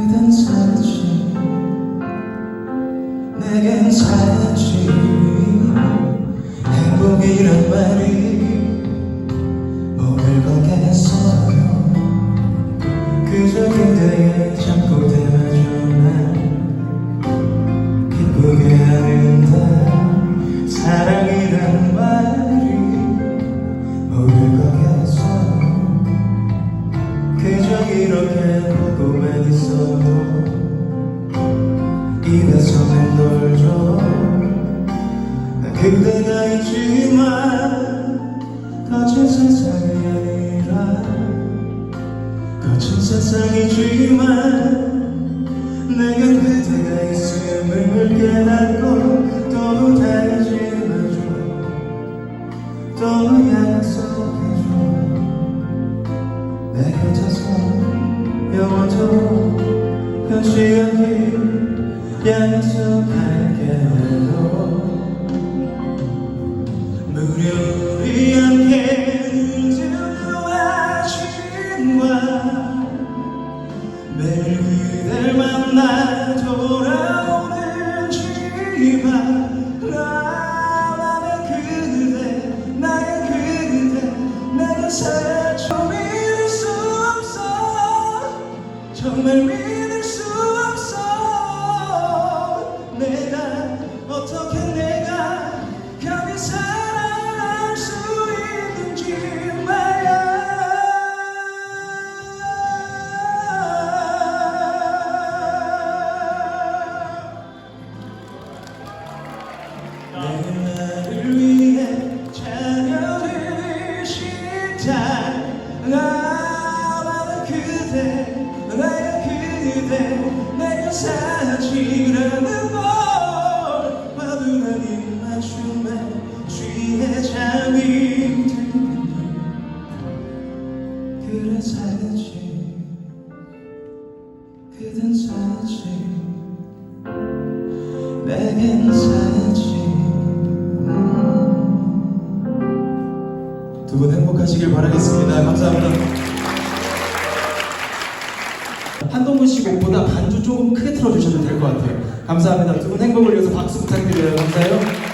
그댄 살지. 내겐 살지. 행복이란 말이 먹을 거겠어요. 그저 그대의 잡고 대마주만 기쁘게 하는데 사랑이란 말이 먹을 거겠어요. 그저 이렇게 보고 입에서 맴돌죠. 난 그대가 있지만 거친 세상이 아니라 거친 세상이지만 내겐 그대가 있음을 깨닫고 또 다짐하죠. 또 약속해줘. 내 곁에서 영원토록 않길 약속할게요 무려 우리 함께 눈뜨는 아침과 매일 그댈 만나 돌아오는 지만 나만의 그대 나의 그대 내가 수 없어 정말 이라는 걸 화분한 입맞춤에 취해 잠이 드는 그래 살지 그댄 살지 내겐 살지 두 분 행복하시길 바라겠습니다. 감사합니다. 한동훈 씨 곡보다 반주 조금 크게 틀어주셔도 될 것 같아요. 감사합니다. 두 분 행복을 위해서 박수 부탁드려요. 감사해요.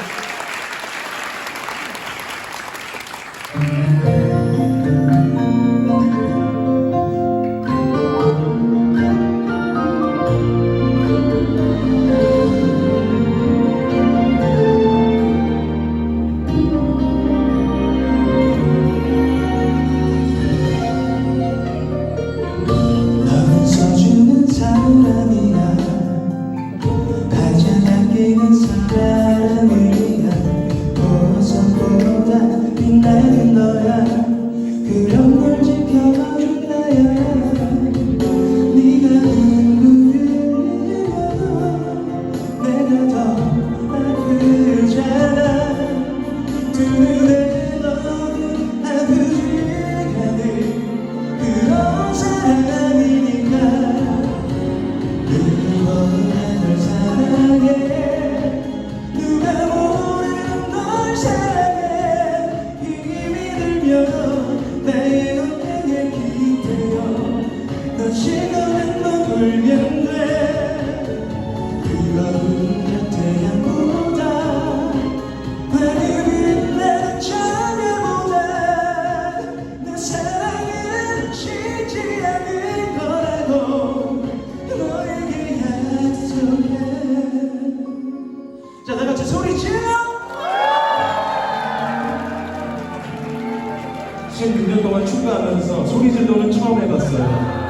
16년 동안 축가하면서 소리 질러는 처음 해봤어요.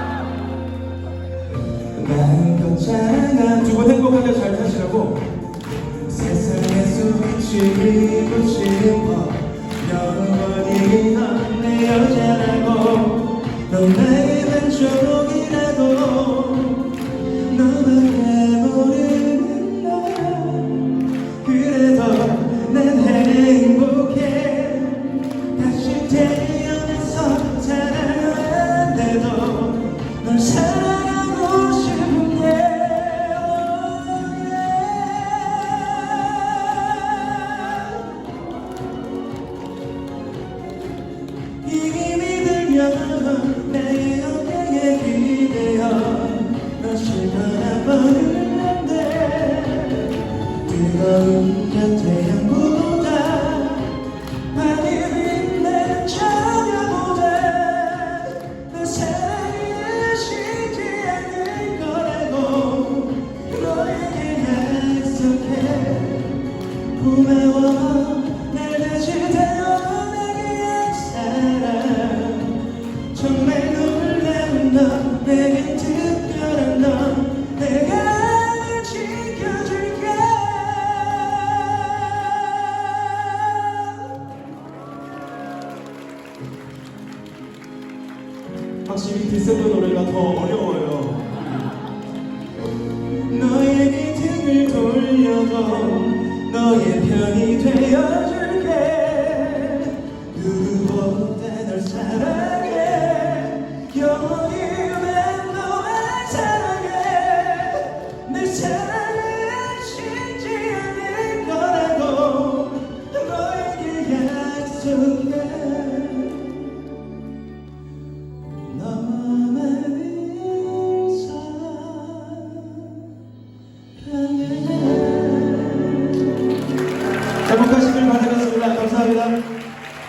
두분 행복하게 잘 사시라고. 세상에서 지고 싶어. 영원히 넌내 여자라고. 넌 나의 뜨거운 곁태 확실히 디셈버 노래가 더 어려워요. 너에게 등을 돌려도 너의 편이 되어줄게. 누구보다 널 사랑해. 영원히 난 너만 사랑해. 내 사랑을 쉬지 않을 거라고 너에게 약속해